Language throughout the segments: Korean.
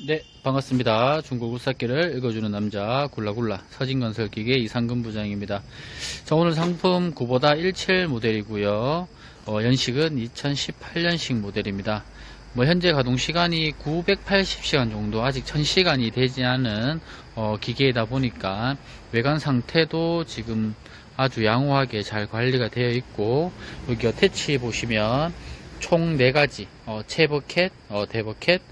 네, 반갑습니다. 중국 울사기를 읽어주는 남자 굴라굴라 서진건설 기계 이상근 부장입니다. 자, 오늘 상품 9보다 17 모델이고요. 어, 연식은 2018년식 모델입니다. 뭐 현재 가동 시간이 980시간 정도 아직 1000시간이 되지 않은 어, 기계이다 보니까 외관 상태도 지금 아주 양호하게 잘 관리가 되어 있고 여기 어태치 보시면 총 4가지 어, 채버켓, 어, 대버켓,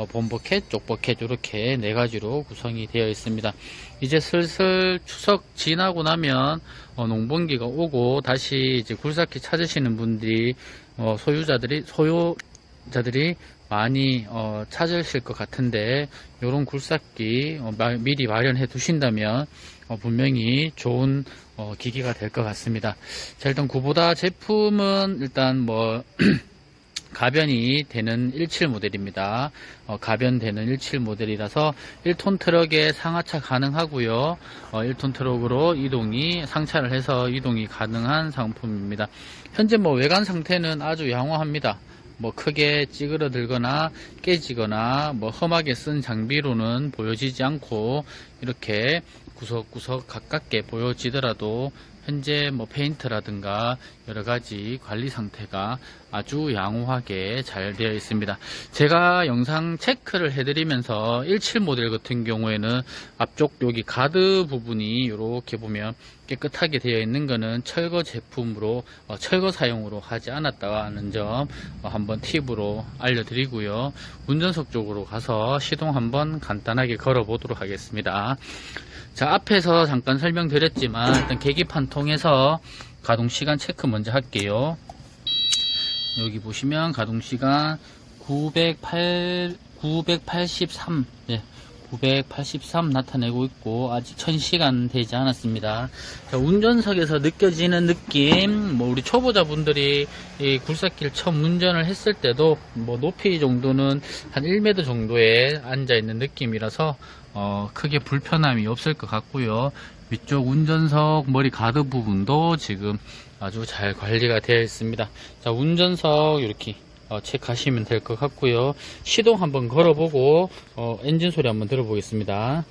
어, 본버켓, 쪽버켓 이렇게 네 가지로 구성이 되어 있습니다. 이제 슬슬 추석 지나고 나면 어, 농번기가 오고 다시 이제 굴삭기 찾으시는 분들이 어, 소유자들이 소유자들이 많이 어, 찾으실 것 같은데 이런 굴삭기 어, 마- 미리 마련해 두신다면 어, 분명히 좋은 어, 기기가 될 것 같습니다. 자 일단 구보다 제품은 일단 뭐 가변이 되는 17 모델입니다. 어, 가변되는 17 모델이라서 1톤 트럭에 상하차 가능하고요. 어, 1톤 트럭으로 이동이 상차를 해서 이동이 가능한 상품입니다. 현재 뭐 외관 상태는 아주 양호합니다. 뭐 크게 찌그러들거나 깨지거나 뭐 험하게 쓴 장비로는 보여지지 않고 이렇게 구석구석 가깝게 보여지더라도 현재 뭐 페인트라든가 여러 가지 관리 상태가 아주 양호하게 잘 되어 있습니다. 제가 영상 체크를 해드리면서 17 모델 같은 경우에는 앞쪽 여기 가드 부분이 이렇게 보면 깨끗하게 되어 있는 거는 철거 제품으로 어, 철거 사용으로 하지 않았다는 점 어, 한번 팁으로 알려드리고요. 운전석 쪽으로 가서 시동 한번 간단하게 걸어 보도록 하겠습니다. 자, 앞에서 잠깐 설명드렸지만, 일단 계기판 통해서 가동시간 체크 먼저 할게요. 여기 보시면 가동시간 908, 983, 네, 983 나타내고 있고, 아직 1000시간 되지 않았습니다. 자, 운전석에서 느껴지는 느낌, 뭐, 우리 초보자분들이 이 굴삭기를 처음 운전을 했을 때도, 뭐, 높이 정도는 한 1m 정도에 앉아 있는 느낌이라서, 어, 크게 불편함이 없을 것 같고요. 위쪽 운전석 머리 가드 부분도 지금 아주 잘 관리가 되어 있습니다. 자, 운전석 이렇게 어, 체크하시면 될 것 같고요. 시동 한번 걸어보고 어, 엔진 소리 한번 들어보겠습니다.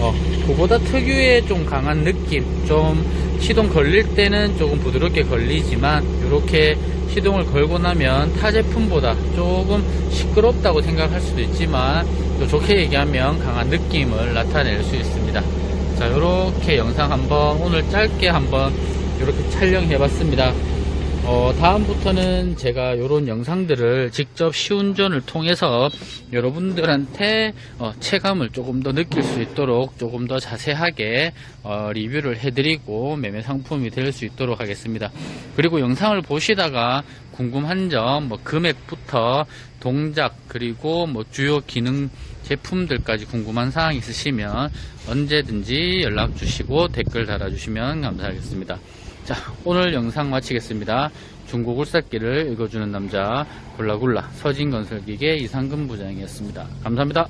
어, 그보다 특유의 좀 강한 느낌, 좀 시동 걸릴 때는 조금 부드럽게 걸리지만 이렇게 시동을 걸고 나면 타 제품보다 조금 시끄럽다고 생각할 수도 있지만 또 좋게 얘기하면 강한 느낌을 나타낼 수 있습니다. 자, 이렇게 영상 한번 오늘 짧게 한번 이렇게 촬영해 봤습니다. 어, 다음부터는 제가 이런 영상들을 직접 시운전을 통해서 여러분들한테 어, 체감을 조금 더 느낄 수 있도록 조금 더 자세하게 어, 리뷰를 해드리고 매매 상품이 될 수 있도록 하겠습니다. 그리고 영상을 보시다가 궁금한 점, 뭐 금액부터 동작 그리고 뭐 주요 기능 제품들까지 궁금한 사항 있으시면 언제든지 연락 주시고 댓글 달아주시면 감사하겠습니다. 자, 오늘 영상 마치겠습니다. 중국 울삭기를 읽어주는 남자 굴라굴라 서진건설기계 이상근 부장이었습니다. 감사합니다.